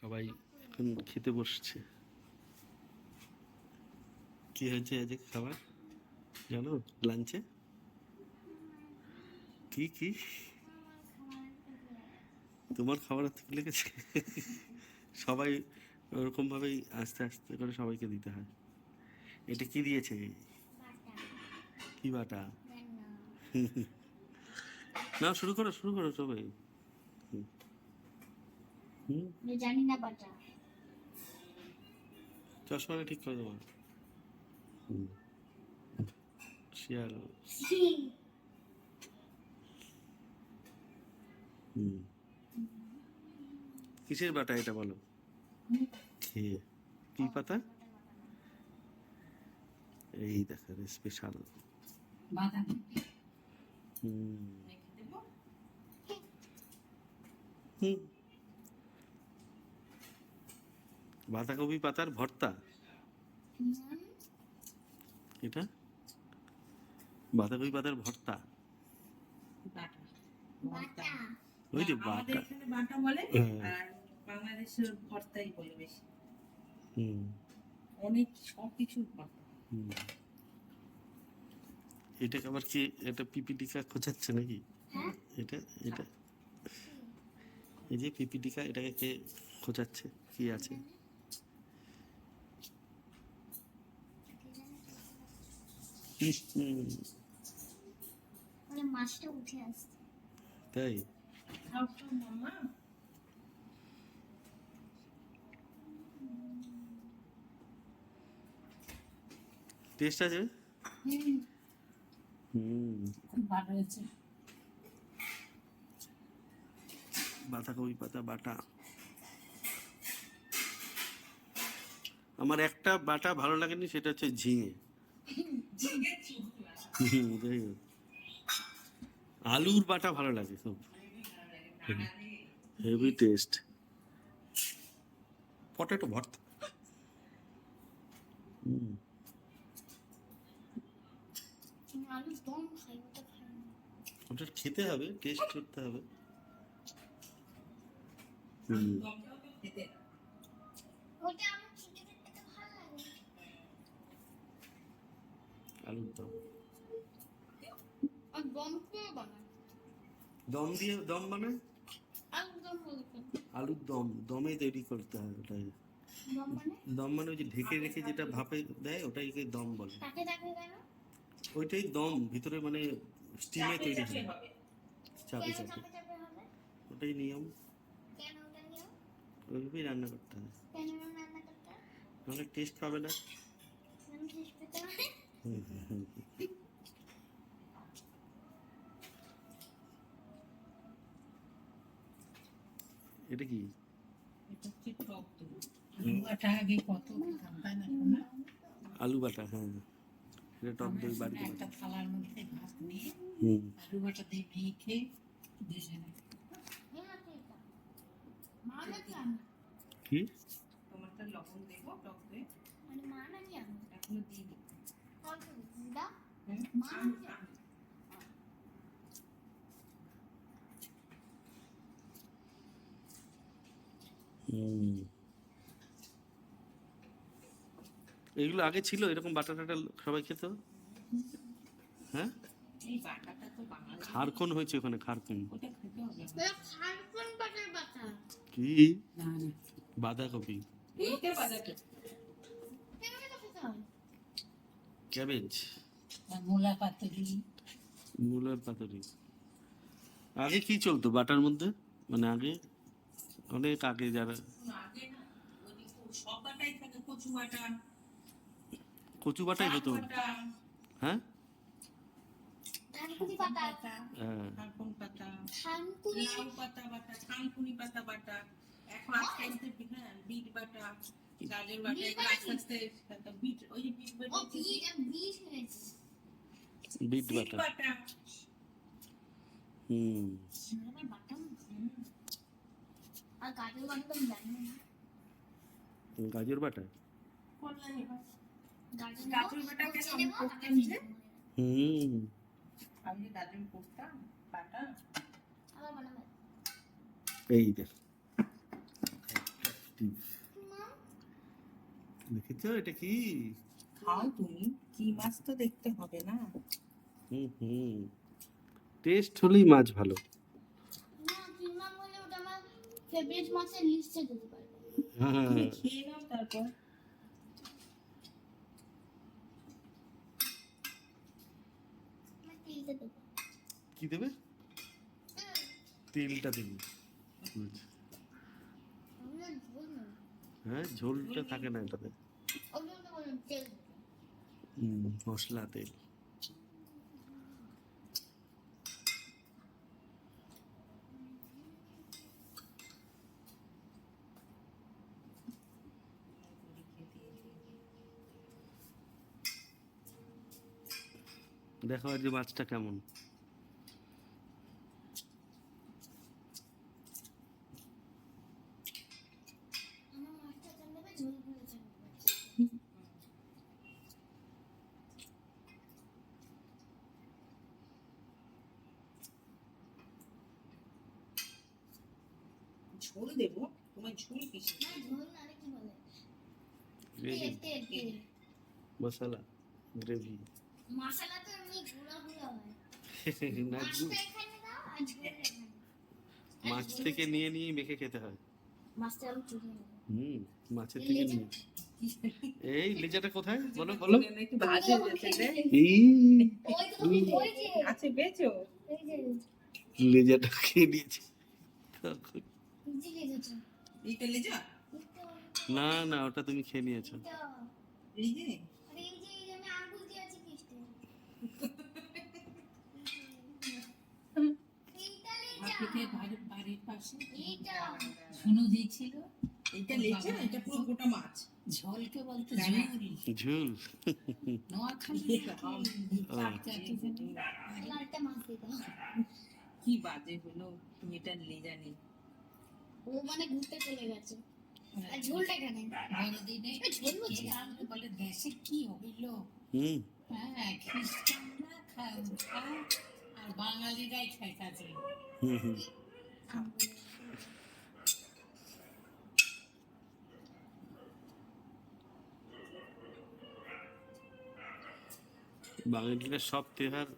সবাই এখন খেতে বসছে। কি হয়েছে আজকে খাবার? জানো লাঞ্চে? কি কি? তোমার খাবার থেকে লেগেছে? সবাই ওরকম ভাবেই আস্তে আস্তে করে সবাইকে দিতে হয়। এটা কি দিয়েছে? কি বাটা। না শুরু করো শুরু করো সবাই। হুম। হুম। জানি না বাটা। চশমাটা ঠিক করে দেবো। হুম। শিয়াল। হুম। কিসের বাটা এটা বলো? খেয়ে কি পাতা? এই দেখো স্পেশাল হুম। হুম। বাঁধাকপি পাতার ভর্তা। এটা? বাঁধাকপি পাতার ভর্তা। বাটা। ওই যে বাটা। বাটা বলে হ্যাঁ। আর বাংলাদেশের ভর্তাই বলে বেশি। হুম। অনেক সব কিছুর ভর্তা। এটাকে আবার কি এটা পিপিটিকা খোঁচাচ্ছে নাকি? হ্যাঁ। এটা এটা। এই যে পিপিটিকা এটাকে কে খোঁচাচ্ছে কি আছে? মানে মাছটা উঠে আসছে। তাই? টেস্ট আছে? হুম। হুম। খুব ভালো হয়েছে। বাঁধাকপি পাতা বাটা। আমার একটা বাটা ভালো লাগেনি সেটা হচ্ছে ঝিঙে। আলুর বাটা ভালো লাগে খুব। হেভি টেস্ট পটেটো ভর্তা। ওটা খেতে হবে টেস্ট করতে হবে। হুম খেতে ওটা আমার খেতে খেতে ভালো লাগে আলুর দম আর দম বানায় দিয়ে দম মানে আলুর দম দমে তৈরি করতে হয় ওটাই। দম মানে মানে ওই যে ঢেকে রেখে যেটা ভাপে দেয় ওটাইকে দম বলে? ওইটাই দম ভিতরে মানে স্টিমে তৈরি হয়। চাপে চাপে। ওটাই নিয়ম। কেন ওটা নিও ওইভাবেই রান্না করতে হয়। কেন রান্না করতে হয়? নাহলে টেস্ট পাবে না। এটা কি? দই। আলু বাটা হ্যাঁ। এটা টক দই বাড়িতে একটা থালার মধ্যে ভাত নিয়ে আলু বাটা দিয়ে মেখে ভেজে নেব। কি? তোমারটা লবণ দেবো টক দই। মানে মা নাকি আমি এখনও দিইনি অল্প দিদা হুম? মা আমি- নাকি আমি? হুম এগুলো আগে ছিল এরকম বাটা টাটা সবাই খেত? হ্যাঁ? এই বাটাটা খারকন হয়েছে ওখানে খারকন। ওটা খেতে হবে। ওটা খারকন বাটার বাটা কি? না না। বাঁধাকপি এইটা বাজাতে কেন এটা খেতে হয় ক্যাবেজ? মূলা পাতুরি। মূলার পাতুরি। আগে কি চলতো বাটার মধ্যে? মানে আগে? অনেক আগে যারা আগে না ওই সব বাটাই থাকে কচু বাটাই হতো? হ্যাঁ? ধানকুনি পাতা। বাটা, হ্যাঁ পাতা। পাতা বাটা পাতা এখন হ্যাঁ বিট বাটা। গাজর বাটা বিট এখন বাটা আস্তে আস্তে একটা বিট ওই যে বিট বাটা ও বিট আমি বিট হয়েছে বিট সিট বাটা বাটা হুম আমার বাটা হুম, আর গাজর বাটা তো আমি জানি না গাজর বাটা করলাম এবার। গাজর গাজর বাটা নেব, কেন কচি নেব, করতে তাকে নিজে? হুম আমি যে গাজর করতাম বাটা আবার বানাবো এই দেখ ডিটেকটিভ মা দেখেছ? এটা কি? খাও তুমি। কি মাছ তো দেখতে হবে না। হুম হুম। টেস্ট হলেই মাছ ভালো। না কিমা বলে ওটা আমার ফেভারিট মাছের লিস্টে দিতে পারবে। হ্যাঁ। খেয়ে নাও তারপর। আমার তিলতে দেবো। কি দেবে? তেলটা দেবে। বুঝছি। হ্যাঁ ঝোলটা থাকে না এটাতে। হুম মশলা তেল। দেখো যে মাছটা কেমন আমার মাছটা তেল দেবে ঝোলগুলো ঝোল ঝোল দেবো তোমার ঝোল কিসে না ঝোল না আরে কি বলে মশলা গ্রেভি। মশলা তো এমনি গুঁড়া গুঁড়া হয়। না মাছ থেকে নিয়ে নিয়ে মেখে খেতে হয়। মাছটা আমি চুরি হুম মাছের থেকে নিয়ে। এই লেজাটা কোথায়? বলো বলো। একটু ভাজে যেতে এই আছে বেচো। লেজাটা খেয়ে নিয়েছে? না না ওটা তুমি খেয়ে নিয়েছো। এটা এই যে আরে এই যে এই যে আমি আঙ্গুল দিয়ে আছি কিস্তে এইটা বাড়ির বাড়ির পাশে। এইটা। ঝুনু দিয়েছিল। এইটা লেজা এটা পুরো গোটা মাছ। ঝোলকে বলতে না, না। ঝুল। ঝুল। নোয়াখালী লালটা মাছ দিয়ে দাও কি বাজে হলো? তুমি এটা লেজা নেই ও মানে ঘুরতে চলে গেছে। ঝোলটা এখানে। বড়দিনে ঝোল বলছি। কে আনলো বলে দেশে কি হইল হুম। হ্যাঁ খ্রিস্টানরা খায় খায় আর বাঙালিরাই খায় কাজে। হুম হুম। বাঙালিরা সব তেহার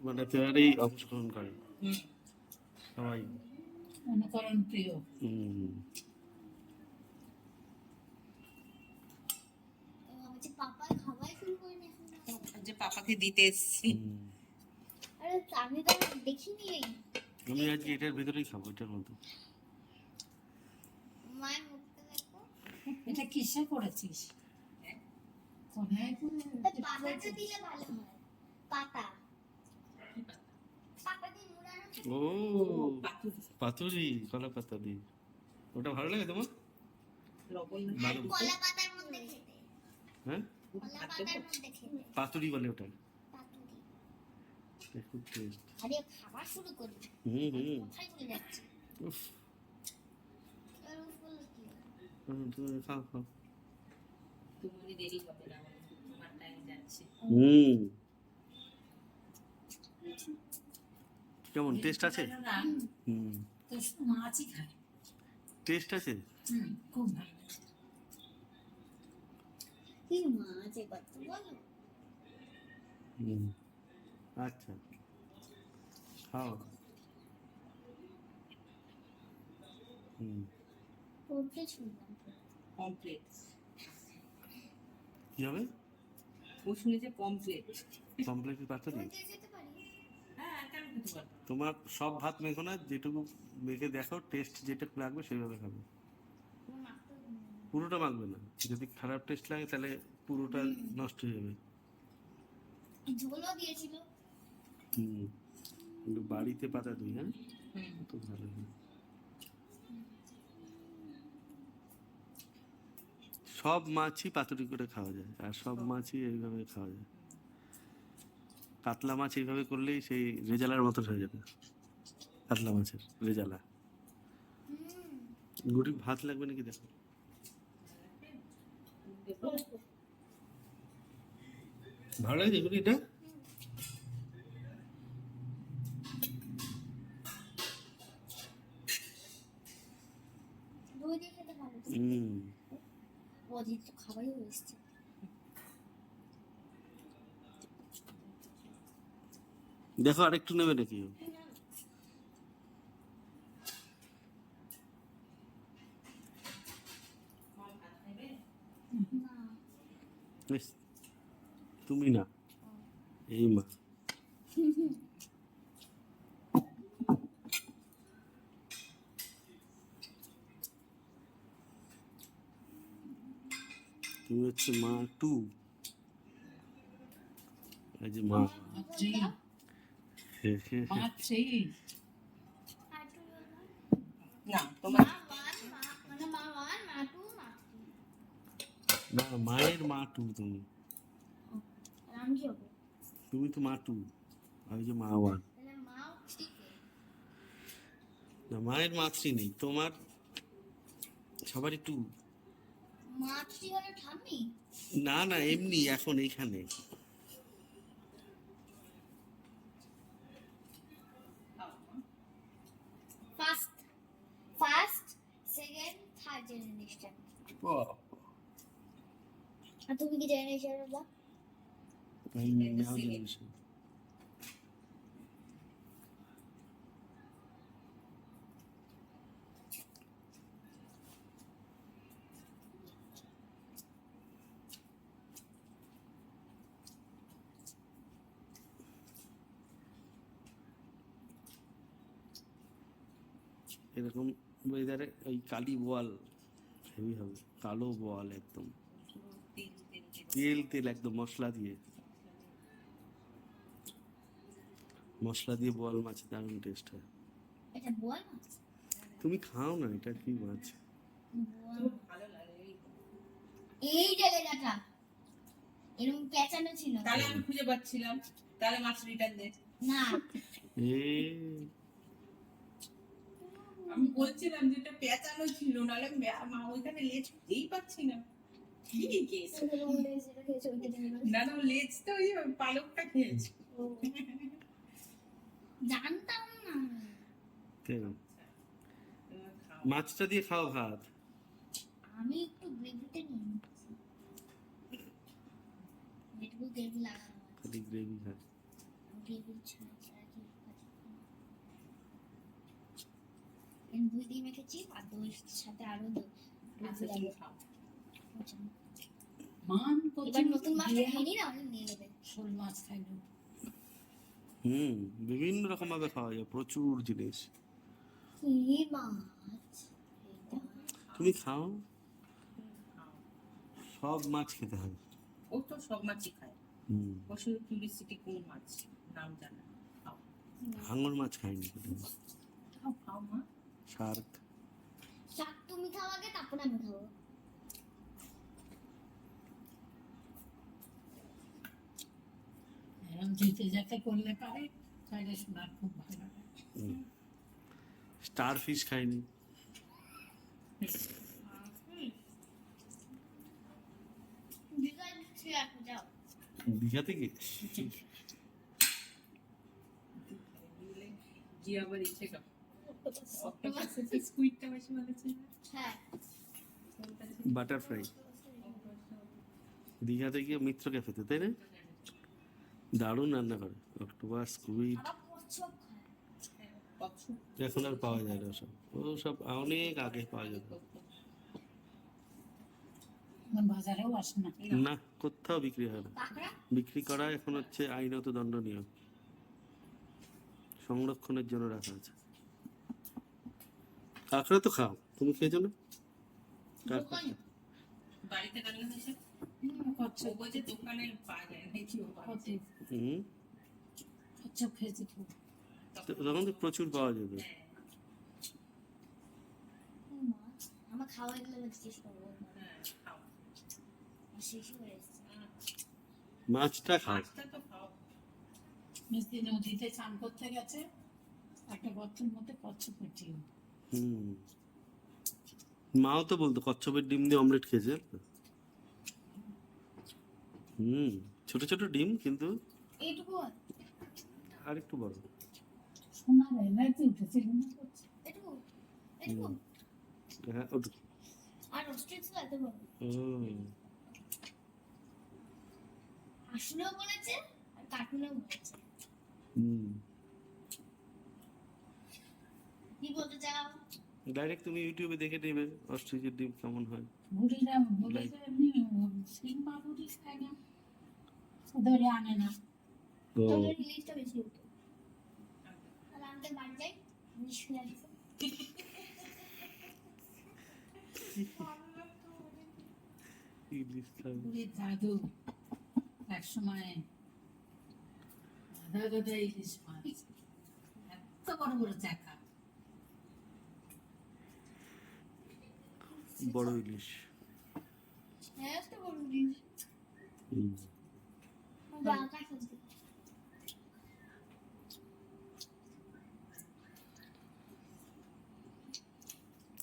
মানে তেহারেই অংশগ্রহণ করে। সবাই। অনুকরণ প্রিয় হুম ভাবছি পাপার খাবার শুরু করে নিয়েছে পাপাকে দিতে এসছি। আরে আমি তো দেখিনি। আমি আজকে এটার ভিতরেই খাব এটার মধ্যে। মায়ের মুখটা দেখো। এটা কিসে করেছিস? কোথায় পাতাটা দিলে ভালো হয়। পাতা। পাতা দিয়ে মুড়ানো থাকে। ও পাতুরি কলা পাতা দিয়ে। ওটা ভালো লাগে তোমার? লবণ। কলা পাতার মধ্যে খেতে। হ্যাঁ? পাতার বলে ওটা খুব টেস্ট আরে খাবার শুরু করি হুম হুম। কোথায় চলে যাচ্ছে? উফ? হুম, তুমি খাও খাও। তোমারই দেরি হবে না তোমার টাইম যাচ্ছে। হুম। কেমন টেস্ট আছে? হুম। তো মাছই খায়। টেস্ট আছে? হুম খুব ভালো। কি বলো আচ্ছা। খাও হুম। কমপ্লিট কি হবে? ও শুনেছে কমপ্লিট পাতুরি হ্যাঁ তোমার সব ভাত মেখো না যেটুকু মেখে দেখো টেস্ট যেটা লাগবে সেইভাবে খাবে। পুরোটা মাখবে না। যদি খারাপ টেস্ট লাগে তাহলে পুরোটা নষ্ট হয়ে যাবে। ঝোলও দিয়েছিল। হুম। কিন্তু বাড়িতে পাতা দিই হ্যাঁ? তো ভালো সব মাছই পাতুরি করে খাওয়া যায় আর সব মাছই এইভাবে খাওয়া যায়। কাতলা মাছ এইভাবে করলেই সেই রেজালার মতো হয়ে যাবে। কাতলা মাছের রেজালা। গুটি ভাত লাগবে নাকি দেখো? ভালো লাগে গুটি এটা খাবারই দেখো আরেকটু নেবে নাকি ও? না বেশ, তুমি না এই মা তুমি হচ্ছে মা টু এই যে মা মাতৃ হে বলো। না তোমার না মায়ের মা টু তুমি তুমি তো মা টু আমি যে মা ওয়ান না মায়ের মাতৃ নেই তোমার সবারই টু না না, এমনি, এখন এইখানে তুমি কি now generation। এরকম ওয়েদারে ওই কালি বোয়াল হেভি হবে। কালো বোয়াল একদম। তিল তিল একদম মশলা দিয়ে। মশলা দিয়ে বোয়াল মাছ দারুণ টেস্ট হয়। এটা বল মাছ? তুমি খাও না এটা কি মাছ? এই। জায়গাটা এরকম পেঁচানো ছিল। তাহলে আমি খুঁজে পাচ্ছিলাম তাহলে মাছ রিটার্ন দে। না। আমি বলছিলাম যে এটা পেঁচানো ছিল নাহলে মা- মা ওইখানে লেজ খুঁজেই পাচ্ছি না। কি কেস না ওই পালকটা খেয়েছে জানতাম না। মাছটা দিয়ে খাও ভাত। আমি একটু গ্রেভিতে নিয়ে একটু গ্রেভি লাগানো খালি গ্রেভি খায় গ্রেভি ছাড়া ছাড়া কি আমি দুই দিন মেখেছি আর দইয়ের সাথে আরও দই। খাও। মান নতুন শোল মাছ খাইলো হুম বিভিন্ন রকম ভাবে খাওয়া যায় প্রচুর জিনিস। কি মাছ? এটা তুমি খাও। সব মাছ খেতে হবে ও তো সব মাছই খায়। হুম। বসে কিউরিসিটি কোন মাছ নাম জানে। হাঙর মাছ খাইনি খাও খাও মা। শার্ক। শাক তুমি খাও আগে তারপর আমি খাব এরকম যেতে যেতে করলে পারে তাহলে শোনার খুব ভালো লাগে স্টার ফিশ খাইনি। দীঘা থেকে আবার ইচ্ছে হ্যাঁ। বাটারফ্লাই। দীঘাতে গিয়ে মিত্র ক্যাফেতে তাই না? দারুণ রান্না করে অক্টোপাস কচ্ছপ এখন আর পাওয়া যায় না ওসব ও সব অনেক আগে পাওয়া যেত। না। কোথাও বিক্রি হয় না। বিক্রি করা এখন হচ্ছে আইনত দণ্ডনীয়। সংরক্ষণের জন্য রাখা আছে। কাঁকড়া তো খাও। তুমি খেয়েছো না? বাড়িতে কচ্ছপ। বলছে দোকানে পাওয়া যায় না কি ও পাওয়া যায়। হুম। কচ্ছপ খেয়েছি তখন তো প্রচুর পাওয়া যাবে। হ্যাঁ, আমার খাওয়া এগুলো শেষ করব। হ্যাঁ, শেষ হয়ে মাছটা খাও মাছটা তো খাও। মিস্ত্রি নদীতে চান করতে গেছে। একটা গর্তের মধ্যে কচ্ছপ পেটিয়ে হুম। মাও তো বলতো কচ্ছপের ডিম দিয়ে অমলেট খেয়েছে। হুম ছোট ছোট ডিম কিন্তু এইটুকু আর। একটু বড়। এটুকু এটুকু হ্যাঁ ওটুকু। আর অস্ট্রিচ এত বড়। হুম। আসলেও বলেছে আর কার্টুনেও বলেছে। হুম কি বলতে চাও ডাইরেক্ট তুমি ইউটিউবে দেখে নেবে অস্ট্রিচের ডিম কেমন হয়। দাদু এক সময় ইলিশ মাছ এত বড় বড় চাকা বড় ইলিশ। হ্যাঁ তো বড়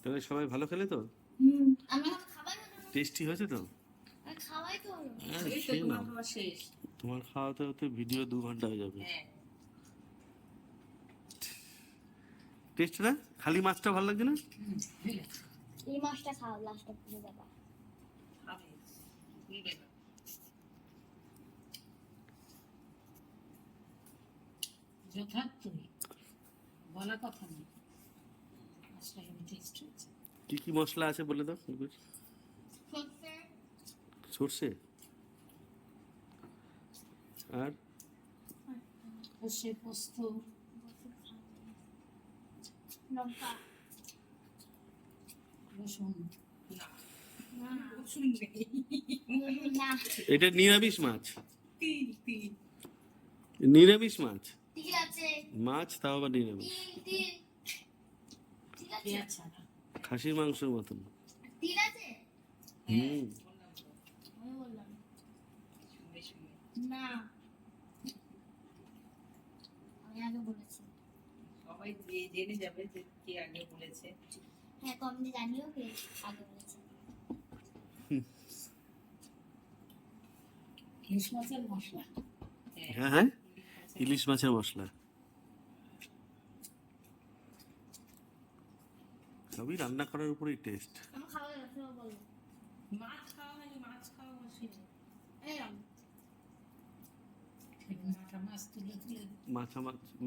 তাহলে সবাই ভালো খেলে তো? হুম আমি এখন খাবাই হলো না টেস্টি হয়েছে তো। হ্যাঁ, এই তো তোমার খাওয়াতে হতে ভিডিও দু ঘণ্টা হয়ে যাবে। হ্যাঁ। টেস্ট না? খালি মাছটা ভালো লাগছে না? হুম, ঠিক আছে। এই মাছটা খাও লাস্টটা পুরো যাবা যথার্থই বলা কথা নেই। মাছটা হেভি টেস্ট হয়েছে। কি কি মশলা আছে বলে দাও সর্ষে। আর? সর্ষে পোস্ত। লঙ্কা রসুন না না রসুন নেই না এটা নিরামিষ মাছ। নিরামিষ মাছ? মাছ তাও আবার নিরামিষ। খাসির মাংসের মতন। না আগে সবাই জেনে যাবে যে কে আগে বলেছে। হ্যাঁ কমেন্টে জানিও কে আগে বলেছে। ইলিশ মাছের মশলা। হ্যাঁ হ্যাঁ ইলিশ মাছের মশলা। সবই রান্না করার উপরেই টেস্ট খাওয়া খাওয়া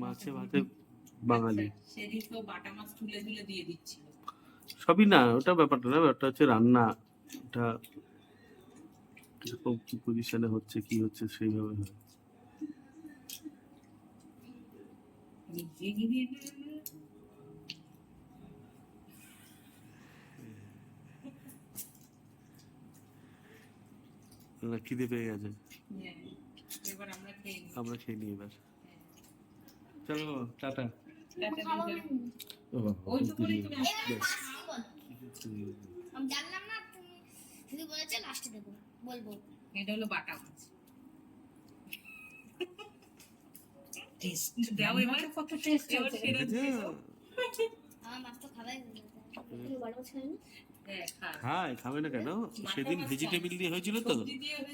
মাছে ভাতে বাঙালি। সেদিন তো বাটা মাছ তুলে তুলে দিয়ে দিচ্ছিল। সবই না ওটা ব্যাপারটা না ব্যাপারটা হচ্ছে রান্না। ওটা কীরকম কি পজিশনে হচ্ছে কি হচ্ছে সেইভাবে হয়। খিদে পেয়ে গেছে। আমরা খেয়ে নিই। এবার। চলো টাটা। ও আমি জানলাম না তুমি শুধু বলেছে লাস্টে দেবো বলব। এটা হলো বাটা মাছ। টেস্ট দাও এবার। কত টেস্ট এবার হয়েছে। ফেরত দিয়ে দাও। আমার মাছ তো খাবাই হয়ে হ্যাঁ, খাবে না কেন? সেদিন ভেজিটেবিল দিয়ে হয়েছিল তো।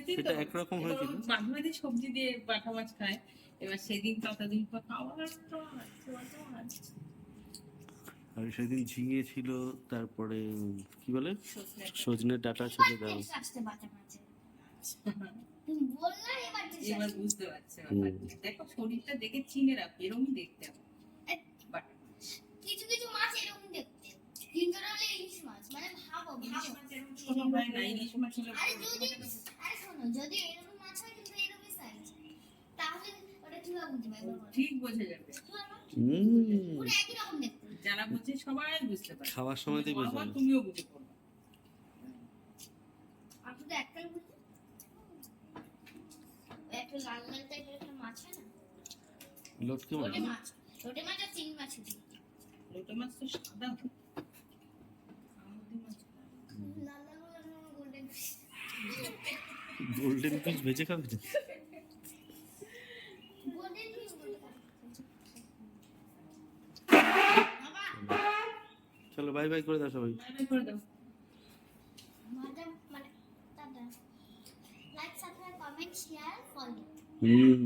সেটা একরকম হয়েছিল। মাঝে সবজি দিয়ে বাটা মাছ খায়। এবার সেদিন ততদিন পর খাওয়া। আর সেদিন ঝিঙে ছিল তারপরে কি বলে? সজনে ডাটা। ছিল এবার বুঝতে পারছে দেখো শরীরটা দেখে চিনে রাখ এরমই দেখতে হবে। বাটা কিছু কিছু মাছ এরকম দেখতে। কিন্তু ওটা ইলিশ মাছ মানে ভাবো ভাবো। ছোট হয় না, ইলিশ মাছ হলে আরে যদি আরে শোনো যদি এরকম মাছ হয় কিন্তু এরকমই সাইজ তাহলে ওটা কীভাবে বুঝবে? একবার ঠিক বোঝা যাবে। হুম পুরো একই রকম দেখতে যারা বুঝছে সবাই বুঝতে পারে খাওয়ার সময়তেই বড় বোঝা মাছ যায়। তুমিও বুঝে পড়বে। আর শুধু একটাই বুঝতে ওই একটা লাল লাল টাইপের একটা মাছ না? লটকে মাছ। মাছ। মাছ আর চিংড়ি মাছ লোটে মাছ তো সাদা। সামুদ্রিক মাছ লাল লালগুলো গোল্ডেন গোল্ডেন পিস ভেজে খাবে না? গোল্ডেন ফিশ বলতে পারো বাবা চলো বাই বাই করে দাও সবাই। বাই বাই করে দাও। মানে tata. Like subscribe comment share follow হুম।